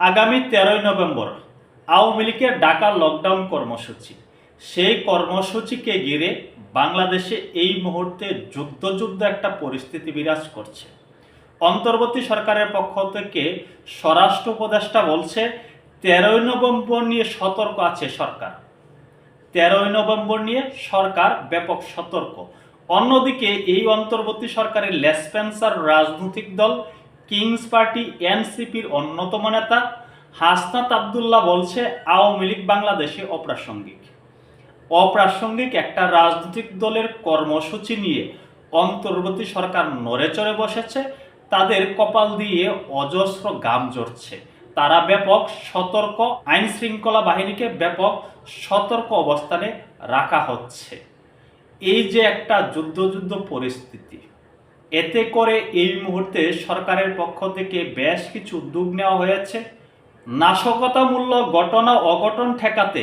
আগামী তেরোই নভেম্বর আওয়ামী লীগের ডাকা লকডাউন কর্মসূচি। সেই কর্মসূচিকে ঘিরে বাংলাদেশে এই মুহূর্তে যুদ্ধযুদ্ধ একটা পরিস্থিতি বিরাজ করছে। অন্তর্বর্তী সরকারের পক্ষ থেকে স্বরাষ্ট্র উপদেষ্টা বলছে, তেরোই নভেম্বর নিয়ে সতর্ক আছে সরকার। তেরোই নভেম্বর নিয়ে সরকার ব্যাপক সতর্ক। অন্যদিকে এই অন্তর্বর্তী সরকারের লেসপেন্সার রাজনৈতিক দল কিংস পার্টি এনসিপির অন্যতম নেতা হাসনাত আবদুল্লাহ বলছে, আওয়ামী লীগ বাংলাদেশে অপ্রাসঙ্গিক। অপ্রাসঙ্গিক একটা রাজনৈতিক দলের কর্মসূচি নিয়ে অন্তর্বর্তী সরকার নড়ে চড়ে বসেছে, তাদের কপাল দিয়ে অজস্র গাম জড়ছে তারা ব্যাপক সতর্ক আইন শৃঙ্খলা বাহিনীকে ব্যাপক সতর্ক অবস্থানে রাখা হচ্ছে। এই যে একটা যুদ্ধ যুদ্ধ পরিস্থিতি এতে করে এই মুহূর্তে সরকারের পক্ষ থেকে বেশ কিছু উদ্যোগ নেওয়া হয়েছে। নাশকতামূলক ঘটনা অঘটন ঠেকাতে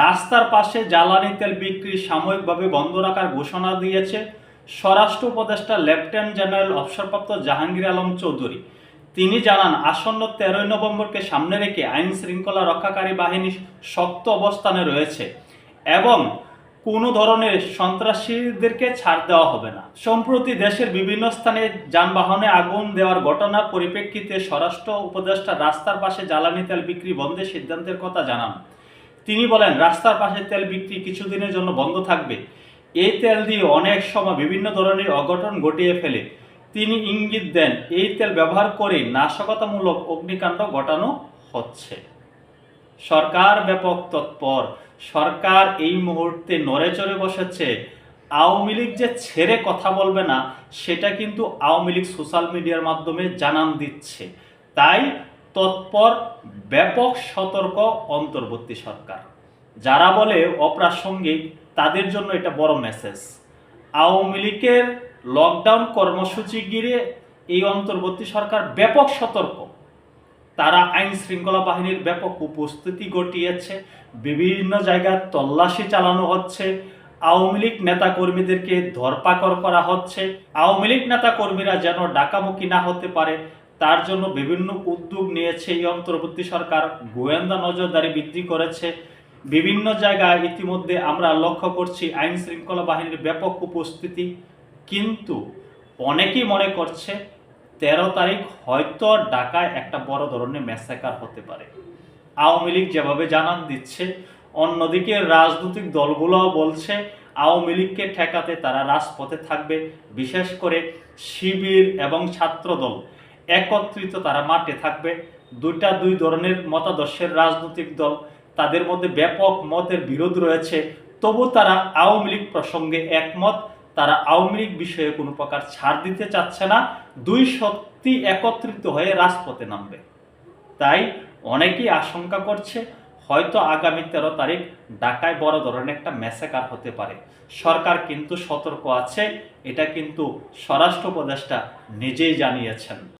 রাস্তার পাশে জ্বালানি তেল বিক্রি সাময়িকভাবে বন্ধ রাখার ঘোষণা দিয়েছে স্বরাষ্ট্র উপদেষ্টা লেফটেন্যান্ট জেনারেল অবসরপ্রাপ্ত জাহাঙ্গীর আলম চৌধুরী। তিনি জানান, আসন্ন তেরোই নভেম্বরকে সামনে রেখে আইন শৃঙ্খলা রক্ষাকারী বাহিনী শক্ত অবস্থানে রয়েছে এবং কোনো ধরনের সন্ত্রাসীদেরকে ছাড় দেওয়া হবে না। সম্প্রতি দেশের বিভিন্ন স্থানে যানবাহনে আগুন দেওয়ার ঘটনার পরিপ্রেক্ষিতে স্বরাষ্ট্র উপদেষ্টা রাস্তার পাশে জ্বালানি তেল বিক্রি বন্ধের সিদ্ধান্তের কথা জানান। তিনি বলেন, রাস্তার পাশে তেল বিক্রি কিছুদিনের জন্য বন্ধ থাকবে। এই তেল দিয়ে অনেক সময় বিভিন্ন ধরনের অঘটন ঘটিয়ে ফেলে। তিনি ইঙ্গিত দেন, এই তেল ব্যবহার করে নাশকতামূলক অগ্নিকাণ্ড ঘটানো হচ্ছে। সরকার ব্যাপক তৎপর। সরকার এই মুহূর্তে নড়ে চড়ে বসেছে। আওয়ামী লীগ যে ছেড়ে কথা বলবে না, সেটা কিন্তু আওয়ামী লীগ সোশ্যাল মিডিয়ার মাধ্যমে জানান দিচ্ছে। তাই তৎপর ব্যাপক সতর্ক অন্তর্বর্তী সরকার। যারা বলে অপ্রাসঙ্গিক, তাদের জন্য এটা বড় মেসেজ আওয়ামী লীগের লকডাউন কর্মসূচি ঘিরে এই অন্তর্বর্তী সরকার ব্যাপক সতর্ক। তারা আইন শৃঙ্খলা বাহিনীর ব্যাপক উপস্থিতি ঘটিয়েছে। বিভিন্ন জায়গায় তল্লাশি চালানো হচ্ছে। আওয়ামী লীগ নেতাকর্মীদেরকে ধরপাকড় করা হচ্ছে। আওয়ামী লীগ নেতাকর্মীরা যেন ডাকামুখী না হতে পারে, তার জন্য বিভিন্ন উদ্যোগ নিয়েছে এই অন্তর্বর্তী সরকার। গোয়েন্দা নজরদারি বৃদ্ধি করেছে। বিভিন্ন জায়গায় ইতিমধ্যে আমরা লক্ষ্য করছি আইন শৃঙ্খলা বাহিনীর ব্যাপক উপস্থিতি। কিন্তু অনেকেই মনে করছে তেরো তারিখ হয়তো ঢাকায় একটা বড় ধরনের ম্যাসাকার হতে পারে। আওয়ামী লীগ যেভাবে জানান দিচ্ছে, অন্যদিকে রাজনৈতিক দলগুলোও বলছে আওয়ামী লীগকে ঠেকাতে তারা রাজপথে থাকবে। বিশেষ করে শিবির এবং ছাত্রদল একত্রিত তারা মাঠে থাকবে। দুইটা দুই ধরনের মতাদর্শের রাজনৈতিক দল তাদের মধ্যে ব্যাপক মতের বিরোধ রয়েছে। তবু তারা আওয়ামী লীগ প্রসঙ্গে একমত। তারা আওয়ামী লীগ বিষয়ে কোনো প্রকার ছাড় দিতে চাচ্ছে না, দুই শক্তি একত্রিত হয়ে রাজপথে নামবে। তাই অনেকেই আশঙ্কা করছে, হয়তো আগামী তেরো তারিখ ঢাকায় বড় ধরনের একটা ম্যাসেকার হতে পারে। সরকার কিন্তু সতর্ক আছে, এটা কিন্তু স্বরাষ্ট্র উপদেষ্টা নিজেই জানিয়েছেন।